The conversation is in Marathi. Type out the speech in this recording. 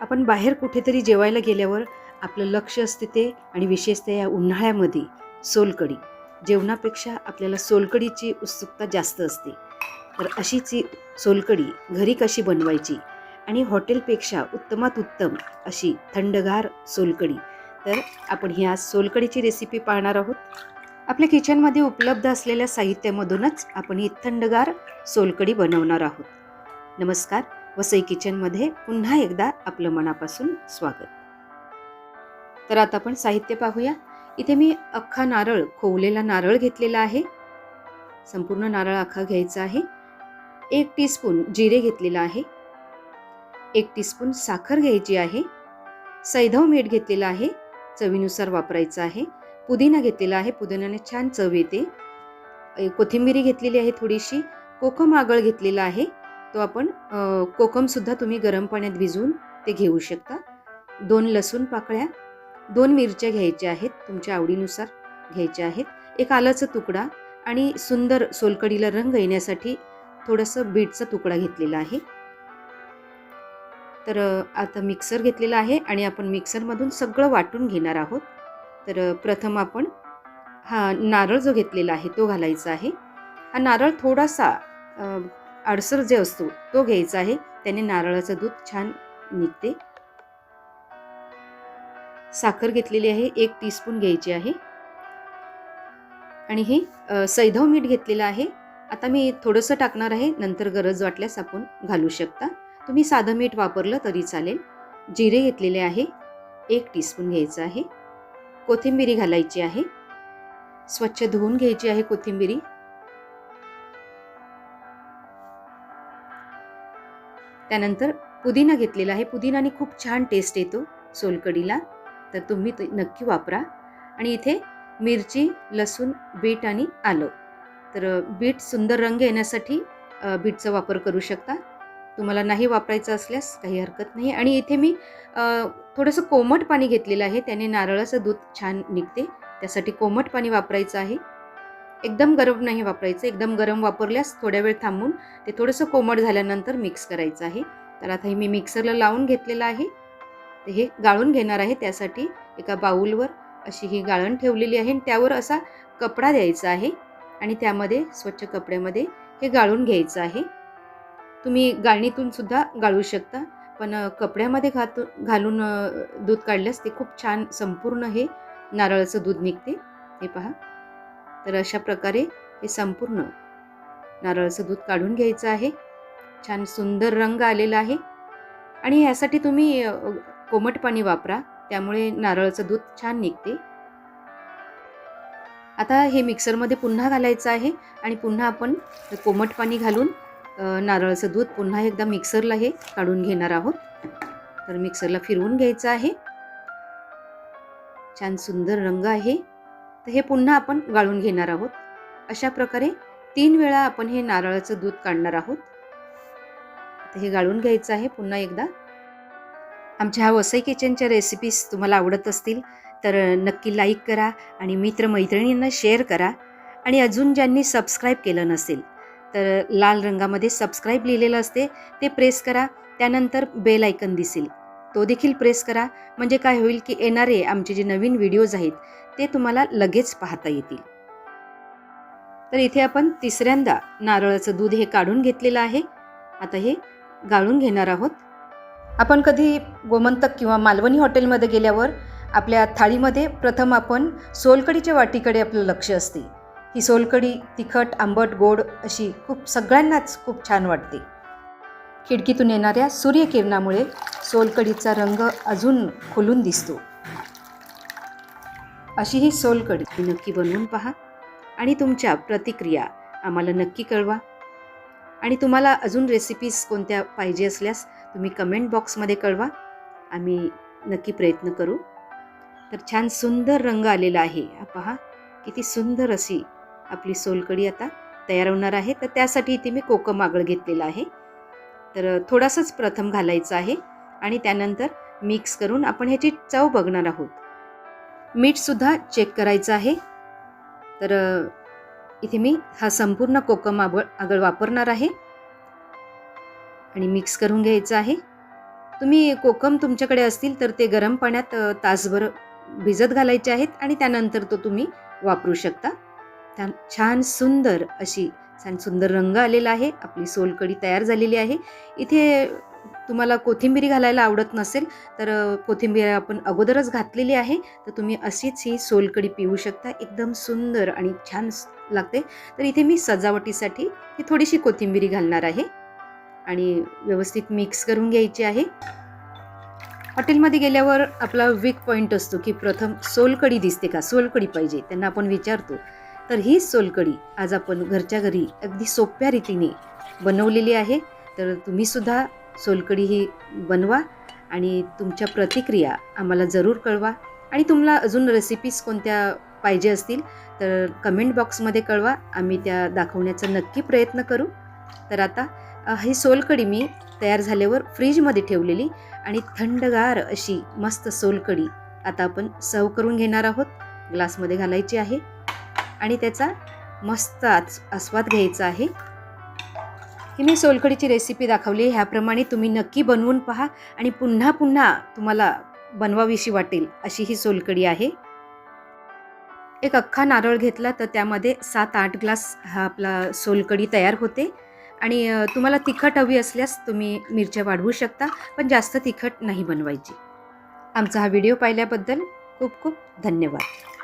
आपण बाहेर कुठेतरी जेवायला गेल्यावर आपलं लक्ष असते ते आणि विशेषतः या उन्हाळ्यामध्ये सोलकढी. जेवणापेक्षा आपल्याला सोलकढीची उत्सुकता जास्त असते. तर अशीच सोलकडी सोलकढी घरी कशी बनवायची आणि हॉटेलपेक्षा उत्तमात उत्तम अशी थंडगार सोलकढी. तर आपण ही आज सोलकढीची रेसिपी पाहणार आहोत. आपल्या किचनमध्ये उपलब्ध असलेल्या साहित्यामधूनच आपण ही थंडगार सोलकढी बनवणार आहोत. नमस्कार. वसई किचनमध्ये पुन्हा एकदा आपलं मनापासून स्वागत. तर आता आपण साहित्य पाहूया. इथे मी अख्खा नारळ खोवलेला नारळ घेतलेला आहे. संपूर्ण नारळ अख्खा घ्यायचा आहे. एक टीस्पून जिरे घेतलेला आहे. एक टीस्पून साखर घ्यायची आहे. सैधव मीठ घेतलेलं आहे. चवीनुसार वापरायचं आहे. पुदिना घेतलेला आहे. पुदिन्याने छान चव येते. कोथिंबिरी घेतलेली आहे थोडीशी. कोकम आगळ घेतलेला आहे. तो आपण कोकमसुद्धा तुम्ही गरम पाण्यात भिजवून ते घेऊ शकता. दोन लसूण पाकळ्या दोन मिरच्या घ्यायच्या आहेत तुमच्या आवडीनुसार घ्यायच्या आहेत एक आलाचा तुकडा आणि सुंदर सोलकडीला रंग येण्यासाठी थोडंसं बीटचा तुकडा घेतलेला आहे. तर आता मिक्सर घेतलेला आहे आणि आपण मिक्सरमधून सगळं वाटून घेणार आहोत. तर प्रथम आपण हा नारळ जो घेतलेला आहे तो घालायचा आहे. हा नारळ थोडासा अडसर जे असतो तो घ्यायचा आहे. त्याने नारळाचं दूध छान निघते. साखर घेतलेली आहे एक टीस्पून घ्यायची आहे. आणि हे सैधव मीठ घेतलेलं आहे. आता मी थोडंसं टाकणार आहे नंतर गरज वाटल्यास आपण घालू शकता. तुम्ही साधं मीठ वापरलं तरी चालेल. जिरे घेतलेले आहे एक टीस्पून घ्यायचं आहे. कोथिंबिरी घालायची आहे. स्वच्छ धुवून घ्यायची आहे कोथिंबिरी. त्यानंतर पुदिना घेतलेला आहे. पुदिनाने खूप छान टेस्ट येतो सोलकडीला. तर तुम्ही ते नक्की वापरा. आणि इथे मिरची लसूण बीट आणि आलं. तर बीट सुंदर रंग येण्यासाठी बीटचा वापर करू शकता. तुम्हाला नाही वापरायचं असल्यास काही हरकत नाही. आणि इथे मी थोडंसं कोमट पाणी घेतलेलं आहे. त्याने नारळाचं दूध छान निघते. त्यासाठी कोमट पाणी वापरायचं आहे. एकदम गरम नाही वापरायचं. एकदम गरम वापरल्यास थोड्या वेळ थांबून ते थोडंसं कोमट झाल्यानंतर मिक्स करायचं आहे. तर आता हे मी मिक्सरला लावून घेतलेलं आहे. हे गाळून घेणार आहे. त्यासाठी एका बाऊलवर अशी ही गाळण ठेवलेली आहे आणि त्यावर असा कपडा द्यायचा आहे आणि त्यामध्ये स्वच्छ कपड्यामध्ये हे गाळून घ्यायचं आहे. तुम्ही गाळणीतून सुद्धा गाळू शकता. पण कपड्यामध्ये घातू घालून दूध काढल्यास ते खूप छान संपूर्ण हे नारळाचं दूध निघते. हे पहा. तर अशा प्रकारे हे संपूर्ण नारळाचं दूध काढून घ्यायचं आहे. छान सुंदर रंग आलेला आहे. आणि यासाठी तुम्ही कोमट पाणी वापरा. त्यामुळे नारळाचं दूध छान निघते. आता हे मिक्सरमध्ये पुन्हा घालायचं आहे आणि पुन्हा आपण कोमट पाणी घालून नारळाचं दूध पुन्हा एकदा मिक्सरला हे काढून घेणार आहोत. तर मिक्सरला फिरवून घ्यायचं आहे. छान सुंदर रंग आहे. तर हे पुन्हा आपण गाळून घेणार आहोत. अशा प्रकारे तीन वेळा आपण हे नारळाचं दूध काढणार आहोत. तर हे गाळून घ्यायचं आहे पुन्हा एकदा. आमच्या ह्या वसई किचनच्या रेसिपीज तुम्हाला आवडत असतील तर नक्की लाईक करा आणि मित्रमैत्रिणींना शेअर करा. आणि अजून ज्यांनी सबस्क्राईब केलं नसेल तर लाल रंगामध्ये सबस्क्राईब लिहिलेलं असते ते प्रेस करा. त्यानंतर बेल आयकन दिसेल. तो देखील प्रेस करा. म्हणजे काय होईल की येणारे आमचे जे नवीन व्हिडिओज आहेत ते तुम्हाला लगेच पाहता येतील. तर इथे आपण तिसऱ्यांदा नारळाचं दूध हे काढून घेतलेलं आहे. आता हे गाळून घेणार आहोत. आपण कधी गोमंतक किंवा मालवणी हॉटेलमध्ये गेल्यावर आपल्या थाळीमध्ये प्रथम आपण सोलकडीच्या वाटीकडे आपलं लक्ष असते. ही सोलकडी तिखट आंबट गोड अशी खूप सगळ्यांनाच खूप छान वाटते. खिडकीतून येणाऱ्या सूर्यकिरणामुळे सोलकडीचा रंग अजून खुलून दिसतो. अशी ही सोलकडी तुम्ही नक्की बनवून पहा आणि तुमच्या प्रतिक्रिया आम्हाला नक्की कळवा. आणि तुम्हाला अजून रेसिपीज कोणत्या पाहिजे असल्यास तुम्ही कमेंट बॉक्समध्ये कळवा. आम्ही नक्की प्रयत्न करू. तर छान सुंदर रंग आलेला आहे. हा पहा किती सुंदर अशी आपली सोलकडी आता तयार होणार आहे. तर त्यासाठी इथे मी कोकम आगळ घेतलेला आहे. तर थोडासाच प्रथम घालायचं आहे आणि त्यानंतर मिक्स करून आपण ह्याची चव बघणार आहोत. मीठसुद्धा चेक करायचं आहे. तर इथे मी हा संपूर्ण कोकम आगळ आगळ वापरणार आहे. आणि मिक्स करून घ्यायचं आहे. तुम्ही कोकम तुमच्याकडे असतील तर ते गरम पाण्यात तासभर भिजत घालायचे आहेत आणि त्यानंतर तो तुम्ही वापरू शकता. छान छान सुंदर अशी छान सुंदर रंग आलेला आहे. आपली सोलकढी तयार झालेली आहे. इथे तुम्हाला कोथिंबीर घालायला आवडत नसेल तर कोथिंबीर आपण अगोदरच घातलेली आहे. तर तुम्ही अशीच ही सोलकढी पिऊ शकता. एकदम सुंदर आणि छान लागते. तर इथे मी सजावटीसाठी ही थोडीशी कोथिंबीरी घालणार आहे. आणि व्यवस्थित मिक्स करून घ्यायची आहे. हॉटेलमध्ये गेल्यावर आपला वीक पॉईंट असतो की प्रथम सोलकढी दिसते का? सोलकढी पाहिजे त्यांना आपण विचारतो. तर ही सोलकढी आज आपण घरच्या घरी अगदी सोप्या रीतीने बनवलेली आहे. तर तुम्हीसुद्धा सुद्धा सोलकढी ही बनवा आणि तुमच्या प्रतिक्रिया आम्हाला जरूर कळवा. आणि तुम्हाला अजून रेसिपीज कोणत्या पाहिजे असतील तर कमेंट बॉक्समध्ये कळवा. आम्ही त्या दाखवण्याचा नक्की प्रयत्न करू. तर आता ही सोलकढी मी तयार झाल्यावर फ्रीजमध्ये ठेवलेली आणि थंडगार अशी मस्त सोलकढी आता आपण सर्व करून घेणार आहोत. ग्लासमध्ये घालायची आहे. आणि त्याचा मस्त आस आस्वाद घ्यायचा आहे. ही मी सोलकढीची रेसिपी दाखवली. ह्याप्रमाणे तुम्ही नक्की बनवून पहा आणि पुन्हा पुन्हा तुम्हाला बनवावीशी वाटेल अशी ही सोलकढी आहे. एक अख्खा नारळ घेतला तर त्यामध्ये सात आठ ग्लास हा आपला सोलकढी तयार होते. आणि तुम्हाला तिखट हवी असल्यास तुम्ही मिरच्या वाढवू शकता पण जास्त तिखट नाही बनवायची. आमचा हा व्हिडिओ पाहिल्याबद्दल खूप खूप धन्यवाद.